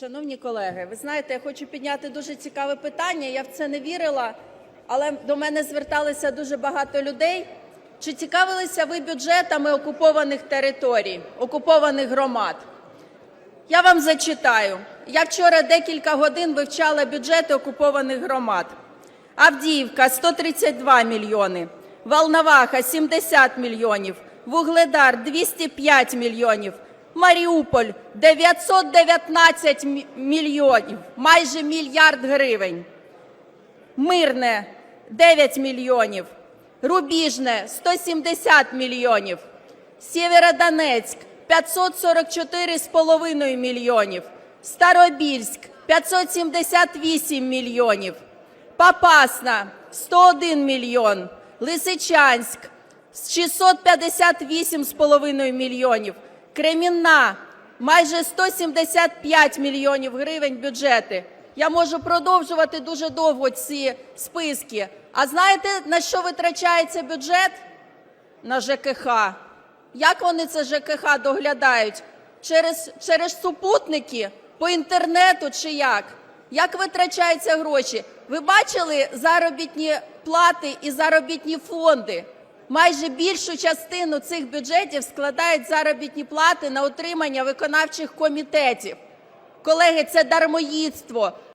Шановні колеги, ви знаєте, я хочу підняти дуже цікаве питання. Я в це не вірила, але до мене зверталися дуже багато людей. Чи цікавилися ви бюджетами окупованих територій, окупованих громад? Я вам зачитаю. Я вчора декілька годин вивчала бюджети окупованих громад. Авдіївка 132 мільйони, Волноваха 70 мільйонів, Вугледар 205 мільйонів, Маріуполь 919 мільйонів, майже мільярд гривень. Мирне 9 мільйонів, Рубіжне 170 мільйонів, Сєвєродонецьк 544,5 мільйонів, Старобільськ 578 мільйонів, Попасна 101 мільйон, Лисичанськ 658,5 мільйонів, Кремінна майже 175 мільйонів гривень бюджети. Я можу продовжувати дуже довго ці списки. А знаєте, на що витрачається бюджет? На ЖКХ. Як вони це ЖКХ доглядають? Через, через супутники, по інтернету чи як? Як витрачаються гроші? Ви бачили заробітні плати і заробітні фонди? Майже більшу частину цих бюджетів складають заробітні плати на утримання виконавчих комітетів. Колеги, це дармоїдство.